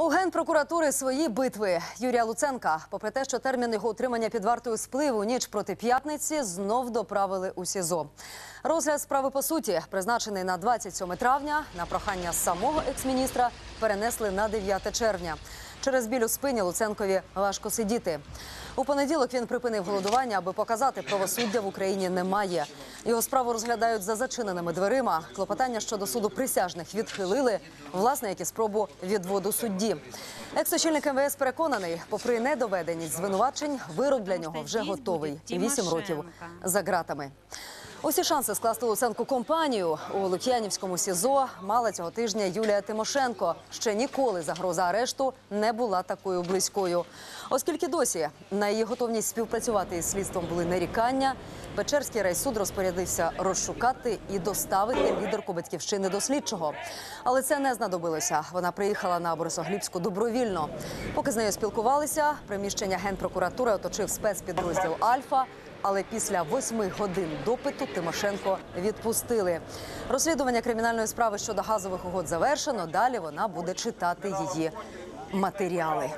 У генпрокуратури свої битви Юрія Луценка, попри те, що термін його утримання під вартою сплив у ніч проти п'ятниці, знов доправили у СІЗО. Розгляд справи по суті, призначений на 27 травня, на прохання самого екс-міністра перенесли на 9 червня. Через біль у спині Луценкові важко сидіти. У понеділок він припинив голодування, аби показати, правосуддя в Україні немає. Його справу розглядають за зачиненими дверима. Клопотання щодо суду присяжних відхилили, власне, як і спробу відводу судді. Екс-очільник МВС переконаний, попри недоведеність звинувачень, вирок для нього вже готовий. Вісім років за ґратами. Усі шанси скласти Луценку компанію у Лук'янівському СІЗО мала цього тижня Юлія Тимошенко. Ще ніколи загроза арешту не була такою близькою. Оскільки досі на її готовність співпрацювати із слідством були нарікання, Печерський райсуд розпорядився розшукати і доставити лідерку батьківщини до слідчого. Але це не знадобилося. Вона приїхала на Борисоглібську добровільно. Поки з нею спілкувалися, приміщення генпрокуратури оточив спецпідрозділ Альфа. Але після восьми годин допиту Тимошенко відпустили. Розслідування кримінальної справи щодо газових угод завершено. Далі вона буде читати її матеріали.